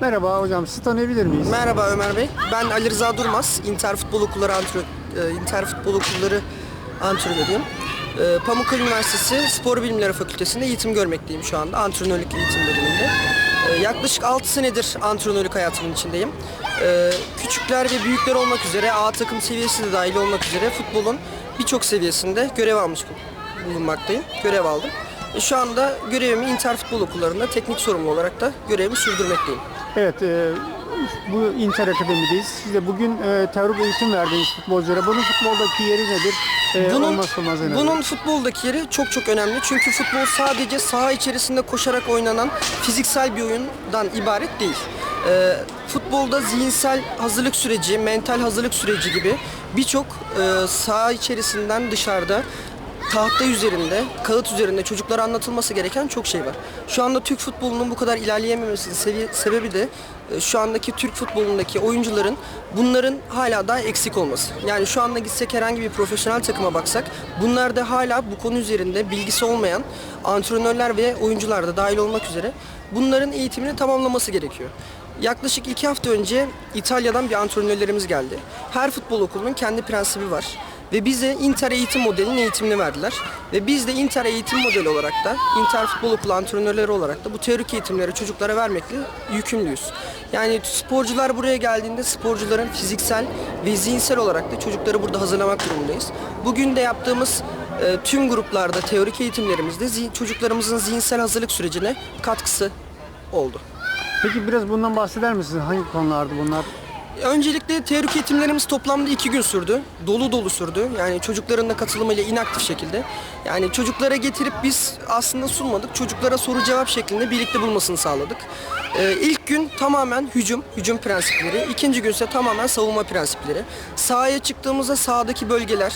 Merhaba hocam, sizi tanıyabilir miyiz? Merhaba Ömer Bey. Ben Ali Rıza Durmaz. İnter Futbol Okulları antrenör, e, İnter Futbol Okulları antrenörüyüm. E, Pamukkale Üniversitesi Spor Bilimleri Fakültesi'nde eğitim görmekteyim şu anda. Antrenörlük eğitim bölümünde. E, Yaklaşık 6 senedir antrenörlük hayatımın içindeyim. Küçükler ve büyükler olmak üzere A takım seviyesi de dahil olmak üzere futbolun birçok seviyesinde görev almış bulunmaktayım. Görev aldım. Şu anda görevimi İnter Futbol Okulları'nda teknik sorumlu olarak da görevimi sürdürmekteyim. Evet, e, bu Inter Akademi'deyiz. Siz de bugün e, teorik eğitim verdiniz futbolculara. Bunun futboldaki yeri nedir? E, Bunun, bunun futboldaki yeri çok çok önemli. Çünkü futbol sadece saha içerisinde koşarak oynanan fiziksel bir oyundan ibaret değil. Ee, futbolda zihinsel hazırlık süreci, mental hazırlık süreci gibi birçok e, saha içerisinden dışarıda tahta üzerinde, kağıt üzerinde çocuklara anlatılması gereken çok şey var. Şu anda Türk futbolunun bu kadar ilerleyememesinin sebebi de e, şu andaki Türk futbolundaki oyuncuların bunların hala daha eksik olması. Yani şu anda gitsek herhangi bir profesyonel takıma baksak bunlarda hala bu konu üzerinde bilgisi olmayan antrenörler ve oyuncular da dahil olmak üzere bunların eğitimini tamamlaması gerekiyor. Yaklaşık iki hafta önce İtalya'dan bir antrenörlerimiz geldi. Her futbol okulunun kendi prensibi var. Ve bize Inter eğitim modelinin eğitimini verdiler. Ve biz de Inter eğitim modeli olarak da, Inter Futbol Okulu antrenörleri olarak da bu teorik eğitimleri çocuklara vermekle yükümlüyüz. Yani sporcular buraya geldiğinde sporcuların fiziksel ve zihinsel olarak da çocukları burada hazırlamak durumundayız. Bugün de yaptığımız e, tüm gruplarda teorik eğitimlerimizde zi- çocuklarımızın zihinsel hazırlık sürecine katkısı oldu. Peki biraz bundan bahseder misiniz? Hangi konulardı bunlar? Öncelikle teorik eğitimlerimiz toplamda iki gün sürdü. Dolu dolu sürdü. Yani çocukların da katılımıyla inaktif şekilde. Yani çocuklara getirip biz aslında sunmadık. Çocuklara soru cevap şeklinde birlikte bulmasını sağladık. Ee, ilk gün tamamen hücum, hücum prensipleri. İkinci gün ise tamamen savunma prensipleri. Sahaya çıktığımızda sahadaki bölgeler,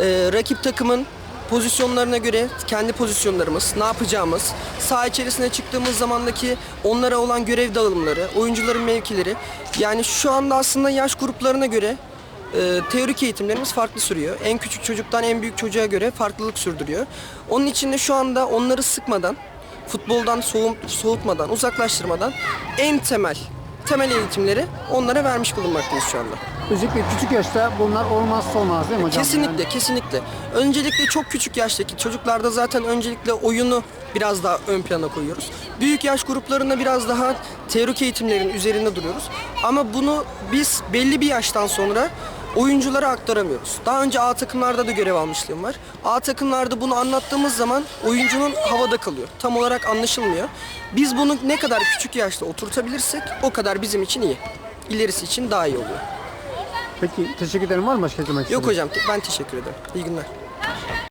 e, rakip takımın pozisyonlarına göre kendi pozisyonlarımız, ne yapacağımız, saha içerisine çıktığımız zamandaki onlara olan görev dağılımları, oyuncuların mevkileri. Yani şu anda aslında yaş gruplarına göre e, teorik eğitimlerimiz farklı sürüyor. En küçük çocuktan en büyük çocuğa göre farklılık sürdürüyor. Onun için de şu anda onları sıkmadan, futboldan soğum, soğutmadan, uzaklaştırmadan en temel temel eğitimleri onlara vermiş bulunmaktayız şu anda. Özellikle küçük yaşta bunlar olmazsa olmaz değil mi hocam? Kesinlikle, Yani kesinlikle. Öncelikle çok küçük yaştaki çocuklarda zaten öncelikle oyunu biraz daha ön plana koyuyoruz. Büyük yaş gruplarında biraz daha teorik eğitimlerin üzerinde duruyoruz. Ama bunu biz belli bir yaştan sonra oyunculara aktaramıyoruz. Daha önce A takımlarda da görev almışlığım var. A takımlarda bunu anlattığımız zaman oyuncunun havada kalıyor. Tam olarak anlaşılmıyor. Biz bunu ne kadar küçük yaşta oturtabilirsek o kadar bizim için iyi. İlerisi için daha iyi oluyor. Peki teşekkür ederim. Var mı başka eklemek Yok istediğiniz? hocam ben teşekkür ederim. İyi günler.